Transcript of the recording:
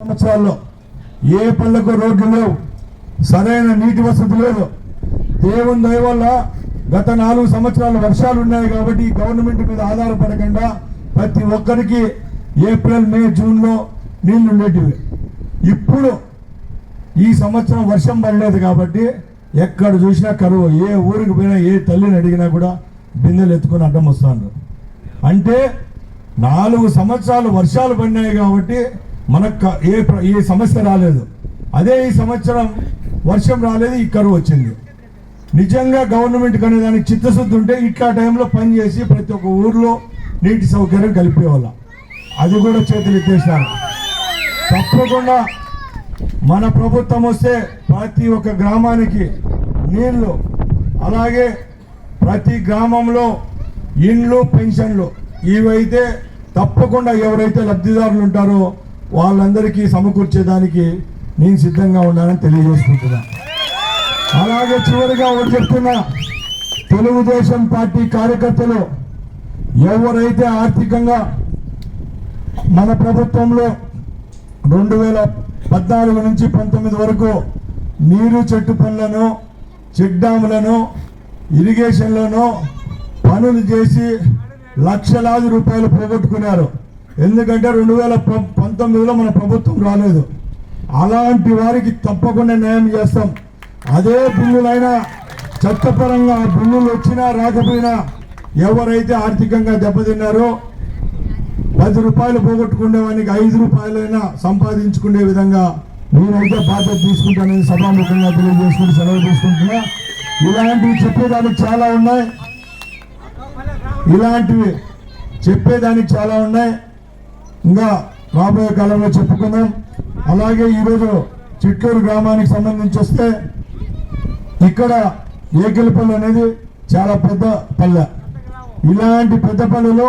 సంవత్సరాల్లో ఏ పళ్ళకు రోడ్లు లేవు సరైన నీటి వసతి లేదు. దేవుని దయ వల్ల గత నాలుగు సంవత్సరాలు వర్షాలు ఉన్నాయి కాబట్టి గవర్నమెంట్ మీద ఆధారపడకుండా ప్రతి ఒక్కరికి ఏప్రిల్ మే జూన్లో నీళ్ళు ఉండేటివి. ఇప్పుడు ఈ సంవత్సరం వర్షం పడలేదు కాబట్టి ఎక్కడ చూసినా కరువు ఏ ఊరికి పోయినా ఏ తల్లిని అడిగినా కూడా బిందెలు ఎత్తుకొని అడ్డం వస్తాను అంటే నాలుగు సంవత్సరాలు వర్షాలు పడినాయి కాబట్టి మనకు ఏ ప్ర- ఏ సమస్య రాలేదు. అదే ఈ సంవత్సరం వర్షం రాలేదు ఈ కరువు వచ్చింది. నిజంగా గవర్నమెంట్ కనే దానికి చిత్తశుద్ధి ఉంటే ఇట్లా టైంలో పని చేసి ప్రతి ఒక్క ఊర్లో నీటి సౌకర్యం కలిపేవాళ్ళ. అది కూడా చేతులు ఎత్తేసారు తప్పకుండా మన ప్రభుత్వం వస్తే ప్రతి ఒక్క గ్రామానికి నీళ్ళు అలాగే ప్రతి గ్రామంలో ఇండ్లు పెన్షన్లు ఇవైతే తప్పకుండా ఎవరైతే లబ్ధిదారులు ఉంటారో వాళ్ళందరికీ సమకూర్చేదానికి నేను సిద్ధంగా ఉన్నానని తెలియజేసుకుంటున్నా. అలాగే చివరిగా ఒకటి చెప్తున్నా. తెలుగుదేశం పార్టీ కార్యకర్తలు ఎవరైతే ఆర్థికంగా మన ప్రభుత్వంలో రెండు వేల పద్నాలుగు నుంచి పంతొమ్మిది వరకు నీరు చెట్టు పనులను చెక్ డ్యాములను ఇరిగేషన్లను పనులు చేసి లక్షలాది రూపాయలు పోగొట్టుకున్నారు. ఎందుకంటే రెండు వేల పంతొమ్మిదిలో మన ప్రభుత్వం రాలేదు. అలాంటి వారికి తప్పకుండా న్యాయం చేస్తాం. అదే బిల్లులైనా చట్టపరంగా ఆ బిల్లులు వచ్చినా రాకపోయినా ఎవరైతే ఆర్థికంగా దెబ్బతిన్నారో పది రూపాయలు పోగొట్టుకునే వానికి ఐదు రూపాయలైనా సంపాదించుకునే విధంగా నేనైతే బాధ్యత తీసుకుంటానని సభాముఖంగా తెలియజేసుకుని సెలవు తీసుకుంటున్నా. ఇలాంటివి చెప్పేదానికి చాలా ఉన్నాయి. ఇలాంటివి చెప్పేదానికి చాలా ఉన్నాయి. ఇంకా రాబోయే కాలంలో చెప్పుకుందాం. అలాగే ఈరోజు చిట్టూరు గ్రామానికి సంబంధించి వస్తే ఇక్కడ ఏకిలపల్లి అనేది చాలా పెద్ద పల్లె. ఇలాంటి పెద్ద పల్లెలో